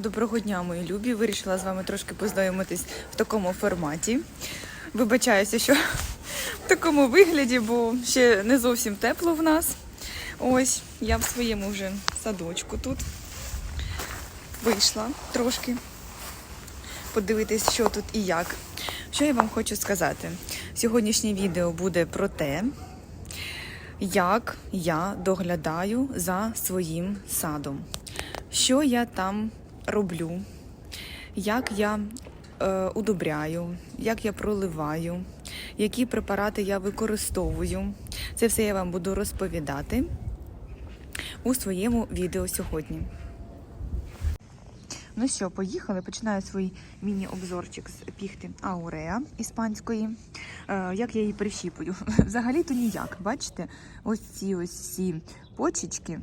Доброго дня, мої любі. Вирішила з вами трошки познайомитись в такому форматі. Вибачаюся, що в такому вигляді, бо ще не зовсім тепло в нас. Ось я в своєму вже садочку тут вийшла трошки подивитись, що тут і як. Що я вам хочу сказати? Сьогоднішнє відео буде про те, як я доглядаю за своїм садом. Що я там роблю, як я е, удобряю, як я проливаю, які препарати я використовую. Це все я вам буду розповідати у своєму відео сьогодні. Ну що, поїхали. Починаю свій міні-обзорчик з піхти Ауреа іспанської. Е, як я її прищіпую? Взагалі-то ніяк. Бачите, ось ці ось всі почечки.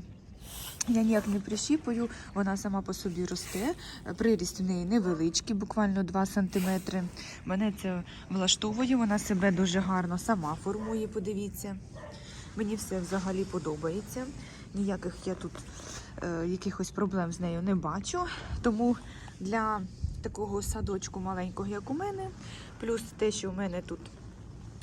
Я ніяк не прищіпую, вона сама по собі росте. Приріст у неї невеличкий, буквально 2 см. Мене це влаштовує, вона себе дуже гарно сама формує, подивіться. Мені все взагалі подобається. Ніяких я тут е, якихось проблем з нею не бачу. Тому для такого садочку маленького, як у мене, плюс те, що у мене тут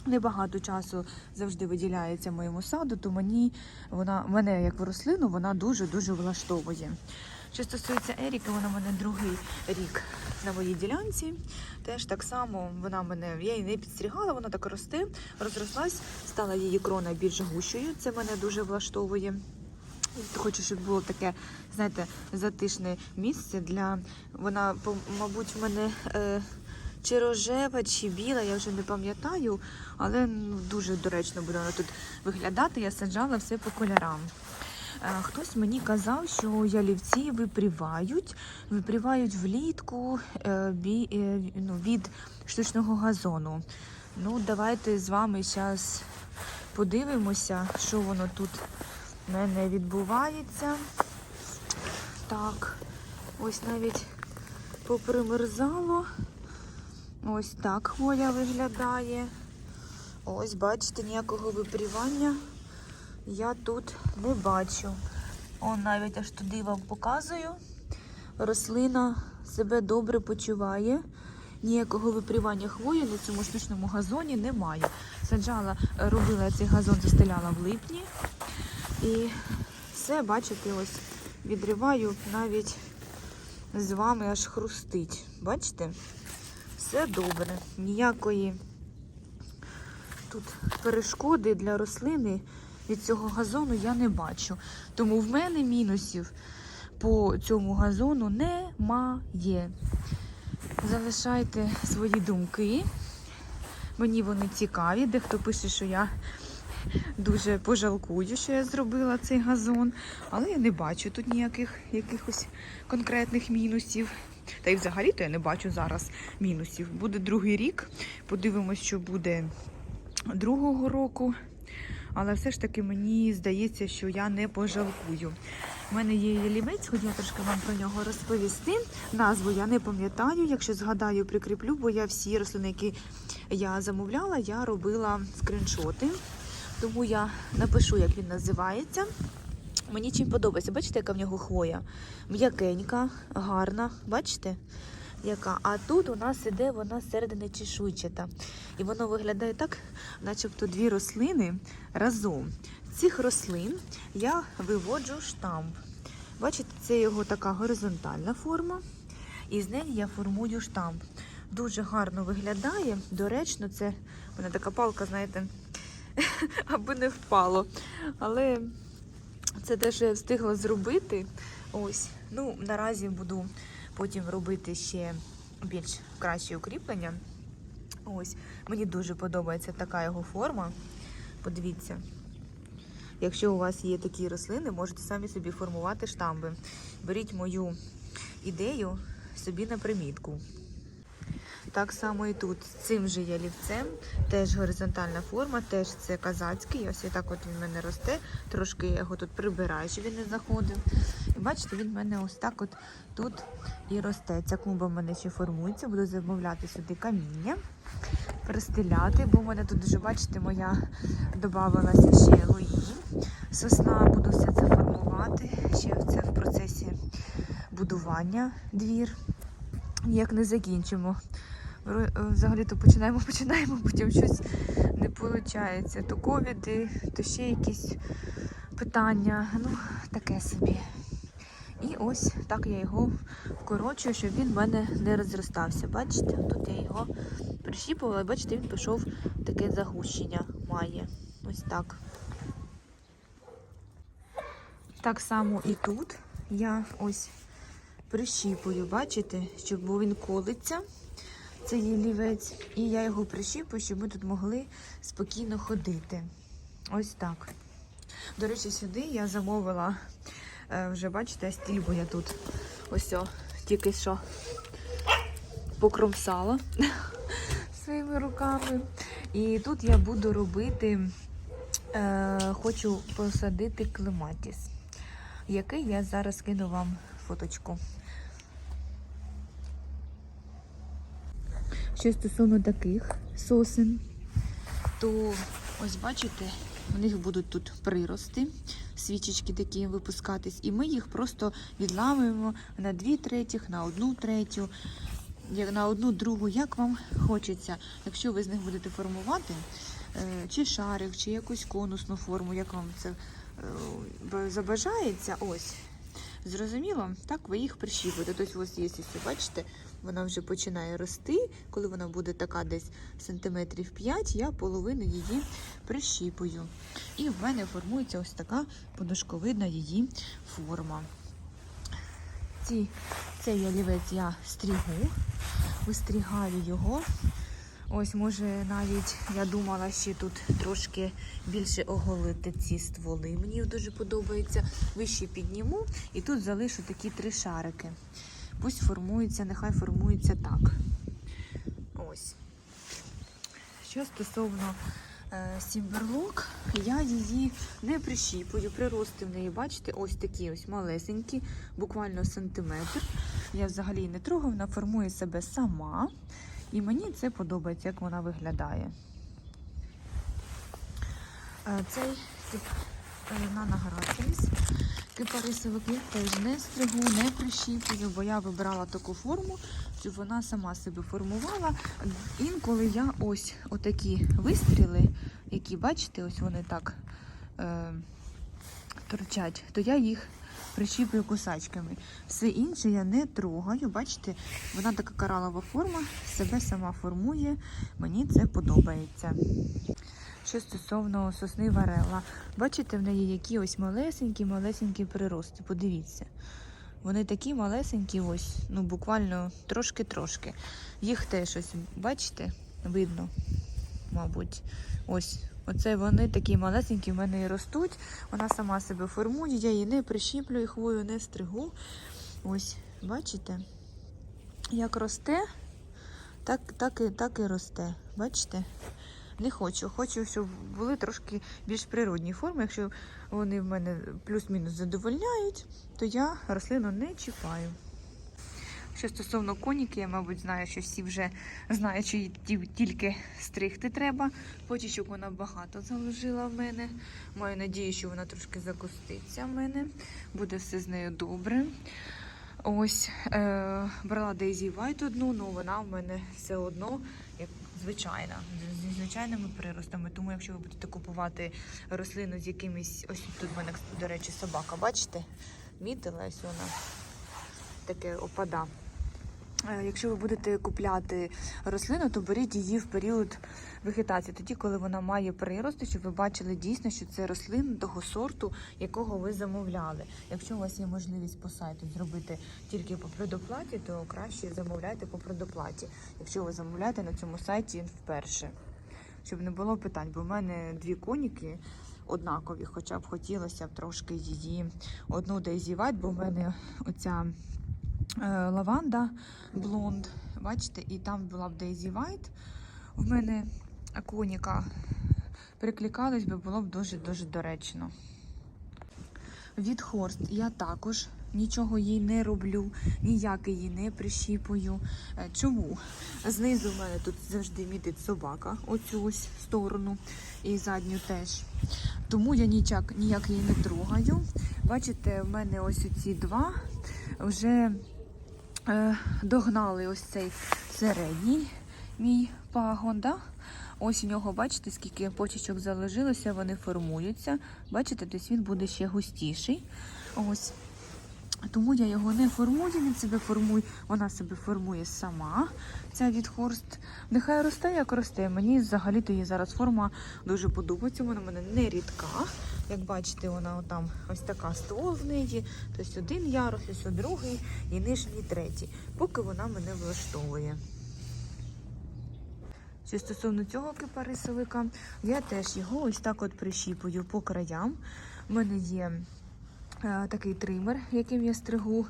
небагато часу завжди виділяється моєму саду, то мені вона мене як рослину вона дуже-дуже влаштовує. Що стосується Еріки, вона мене другий рік на моїй ділянці. Теж так само вона мене, я її не підстрігала, вона так росте, розрослась, стала її крона більш гущою. Це мене дуже влаштовує. Хочу, щоб було таке, знаєте, затишне місце для. Вона, мабуть, в мене е, чи рожева, чи біла, я вже не пам'ятаю, але ну, дуже доречно буде вона тут виглядати. Я саджала все по кольорам. Е, Хтось мені казав, що ялівці випрівають, випрівають влітку е, е, ну, від штучного газону. Ну, давайте з вами зараз подивимося, що воно тут в мене відбувається. Так, ось навіть попримерзало. Ось так хвоя виглядає. Ось, бачите, ніякого випрівання я тут не бачу. Он навіть аж туди вам показую. Рослина себе добре почуває. Ніякого випрівання хвої на цьому штучному газоні немає. Саджала, робила цей газон, застеляла в липні. І все, бачите, ось відриваю навіть з вами аж хрустить. Бачите? Все добре. Ніякої тут перешкоди для рослини від цього газону я не бачу. Тому в мене мінусів по цьому газону немає. Залишайте свої думки. Мені вони цікаві. Дехто пише, що я дуже пожалкую, що я зробила цей газон, але я не бачу тут ніяких якихось конкретних мінусів. Та й взагалі-то я не бачу зараз мінусів. Буде другий рік. Подивимось, що буде другого року. Але все ж таки мені здається, що я не пожалкую. У мене є ялівець, хотіла трошки вам про нього розповісти. Назву я не пам'ятаю, якщо згадаю, прикріплю, бо я всі рослини, які я замовляла, я робила скріншоти. Тому я напишу, як він називається. Мені чим подобається. Бачите, яка в нього хвоя? М'якенька, гарна. Бачите? Яка? А тут у нас іде вона зсередини чешуйчата. І воно виглядає так, начебто дві рослини разом. З цих рослин я виводжу штамп. Бачите, це його така горизонтальна форма. І з неї я формую штамп. Дуже гарно виглядає. Доречно, це в мене така палка, знаєте, аби не впало. Але це те, що я встигла зробити. Ось. Ну, наразі буду потім робити ще більш краще укріплення. Ось. Мені дуже подобається така його форма. Подивіться. Якщо у вас є такі рослини, можете самі собі формувати штамби. Беріть мою ідею собі на примітку. Так само і тут з цим же ялівцем, теж горизонтальна форма, теж це казацький. Ось так от він в мене росте. Трошки я його тут прибираю, щоб він не заходив. І бачите, він в мене ось так от тут і росте. Ця клумба в мене ще формується, буду замовляти сюди каміння, перестеляти, бо в мене тут дуже, бачите, моя додавалася ще лої. Сосна, буду все це формувати. Ще це в процесі будування двір. Ніяк не закінчимо. Е, Взагалі-то починаємо, починаємо, потім щось не виходить. То ковіди, то ще якісь питання. Ну, таке собі. І ось так я його вкорочую, щоб він в мене не розростався. Бачите, тут я його прищіпувала, бачите, він пішов таке загущення має. Ось так. Так само і тут я ось прищіпую, бачите, щоб він колиться. Це є лівець, і я його прищіпую, щоб ми тут могли спокійно ходити. Ось так. До речі, сюди я замовила, е, вже бачите, стіль, бо я тут ось тільки що покромсала своїми руками. І тут я буду робити, е, хочу посадити клематіс, який я зараз кину вам фоточку. Що стосовно таких сосен, то ось бачите, у них будуть тут прирости, свічечки такі випускатись, і ми їх просто відламуємо на дві третіх, на одну третю, на одну другу, як вам хочеться. Якщо ви з них будете формувати е, чи шарик, чи якусь конусну форму, як вам це е, забажається, ось. Зрозуміло, так ви їх прищіпуєте. Тобто, ось є, ось, бачите, вона вже починає рости. Коли вона буде така десь сантиметрів 5, я половину її прищіпую. І в мене формується ось така подушковидна її форма. Ці, цей олівець я стрігу, вистрігаю його. Ось, може, навіть я думала ще тут трошки більше оголити ці стволи. Мені дуже подобається. Вище підніму і тут залишу такі три шарики. Пусть формується, нехай формується так. Ось. Що стосовно е, сімберлок, я її не прищіпую. Прирости в неї, бачите, ось такі ось малесенькі, буквально сантиметр. Я взагалі не трогаю, вона формує себе сама. І мені це подобається, як вона виглядає. Е, Цей тип Нана Грацеліс кипарисовик я теж не стригу, не прищіпую, бо я вибрала таку форму, щоб вона сама себе формувала. Інколи я ось отакі вистріли, які, бачите, ось вони так е, торчать, то я їх прищіплюю кусачками. Все інше я не трогаю. Бачите, вона така коралова форма, себе сама формує. Мені це подобається. Що стосовно сосни варела, бачите, в неї які ось малесенькі, малесенькі прирости. Подивіться. Вони такі малесенькі, ось, ну буквально трошки-трошки. Їх теж ось, бачите, видно, мабуть. Ось. Оце вони такі малесенькі в мене і ростуть. Вона сама себе формує, я її не прищіплюю, хвою не стригу. Ось, бачите? Як росте, так, так, і, так і росте. Бачите? Не хочу. Хочу, щоб були трошки більш природні форми. Якщо вони в мене плюс-мінус задовольняють, то я рослину не чіпаю. Що стосовно коніки, я, мабуть, знаю, що всі вже знають, що її тільки стригти треба. Почечок вона багато заложила в мене. Маю надію, що вона трошки закуститься в мене. Буде все з нею добре. Ось е, брала Daisy White одну, але вона в мене все одно як звичайна, зі звичайними приростами. Тому, якщо ви будете купувати рослину з якимись, ось тут в мене, до речі, собака, бачите? Мітила ось вона таке опада. Е, Якщо ви будете купляти рослину, то беріть її в період вегетації, тоді, коли вона має прирости, щоб ви бачили дійсно, що це рослина того сорту, якого ви замовляли. Якщо у вас є можливість по сайту зробити тільки по предоплаті, то краще замовляйте по предоплаті. Якщо ви замовляєте на цьому сайті вперше, щоб не було питань, бо в мене дві коніки. Однакові, хоча б хотілося б трошки її одну White, бо в мене оця лаванда блонд. Бачите, і там була б Daisy White. В мене коніка прикликалась би, було б дуже-дуже доречно. Від Хорст я також нічого їй не роблю, ніяк її не прищіпую. Е, Чому? Знизу в мене тут завжди мітить собака, оцю сторону і задню теж. Тому я ніяк, ніяк її не трогаю. Бачите, в мене ось ці два вже е, догнали ось цей середній мій пагон. Да? Ось у нього, бачите, скільки почечок залишилося, вони формуються. Бачите, десь він буде ще густіший. Ось. Тому я його не формую, він себе формує, вона себе формує сама, ця відхорст. Нехай росте, як росте. Мені взагалі-то її зараз форма дуже подобається. Вона в мене не рідка. Як бачите, вона там ось така ствол в неї. Тобто один ярус, ось другий і нижній третій. Поки вона мене влаштовує. Що стосовно цього кипарисовика, я теж його ось так от прищіпую по краям. У мене є такий тример, яким я стригу.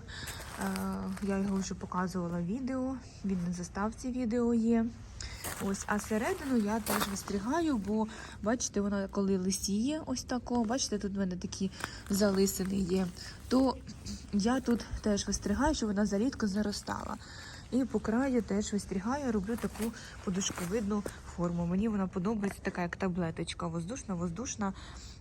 Е, я його вже показувала в відео. Він на заставці відео є. Ось, а середину я теж вистригаю, бо бачите, вона коли лисіє, ось тако, бачите, тут в мене такі залисини є, то я тут теж вистригаю, щоб вона зарідко заростала. І по краю теж вистрігаю, роблю таку подушковидну форму. Мені вона подобається така, як таблеточка, воздушна, воздушна,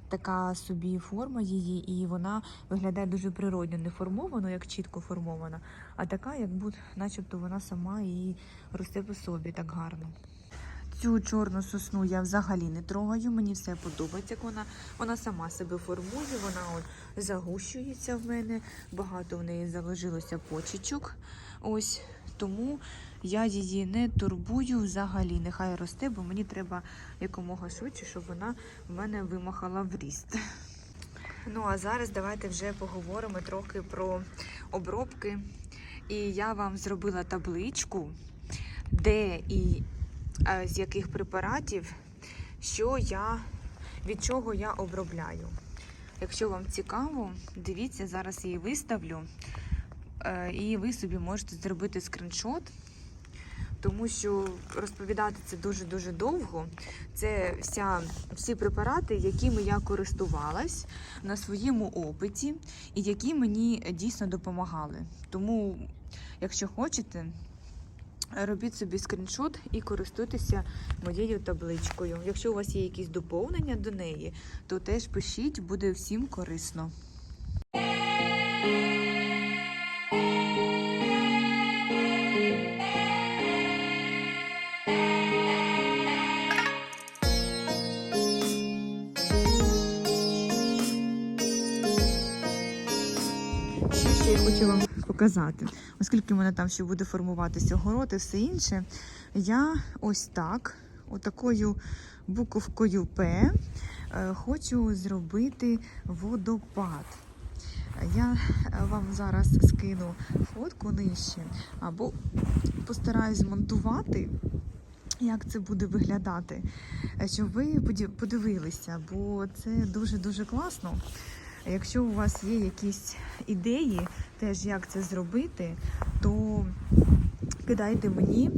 така собі форма її, і вона виглядає дуже природньо, не формовано, як чітко формована, а така, як будь, начебто вона сама і росте по собі так гарно. Цю чорну сосну я взагалі не трогаю, мені все подобається, як вона, вона сама себе формує, вона от загущується в мене, багато в неї залишилося почечок. Ось тому я її не турбую взагалі. Нехай росте, бо мені треба якомога швидше, щоб вона в мене вимахала в ріст. Ну а зараз давайте вже поговоримо трохи про обробки. І я вам зробила табличку, де і е, з яких препаратів, що я від чого я обробляю. Якщо вам цікаво, дивіться, зараз її виставлю. Е, І ви собі можете зробити скріншот, тому що розповідати це дуже-дуже довго. Це вся, всі препарати, якими я користувалась на своєму опиті, і які мені дійсно допомагали. Тому, якщо хочете, робіть собі скріншот і користуйтеся моєю табличкою. Якщо у вас є якісь доповнення до неї, то теж пишіть, буде всім корисно. Ще, що я хочу вам показати, оскільки в мене там ще буде формуватися город і все інше, я ось так, отакою буковкою П, е, хочу зробити водопад. Я вам зараз скину фотку нижче, або постараюсь змонтувати, як це буде виглядати, щоб ви подивилися, бо це дуже-дуже класно. Якщо у вас є якісь ідеї, теж як це зробити, то кидайте мені,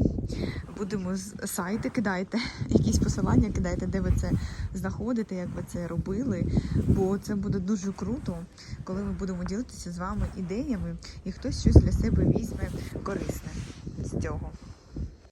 будемо з сайти, кидайте якісь посилання, кидайте, де ви це знаходите, як ви це робили. Бо це буде дуже круто, коли ми будемо ділитися з вами ідеями, і хтось щось для себе візьме корисне з цього.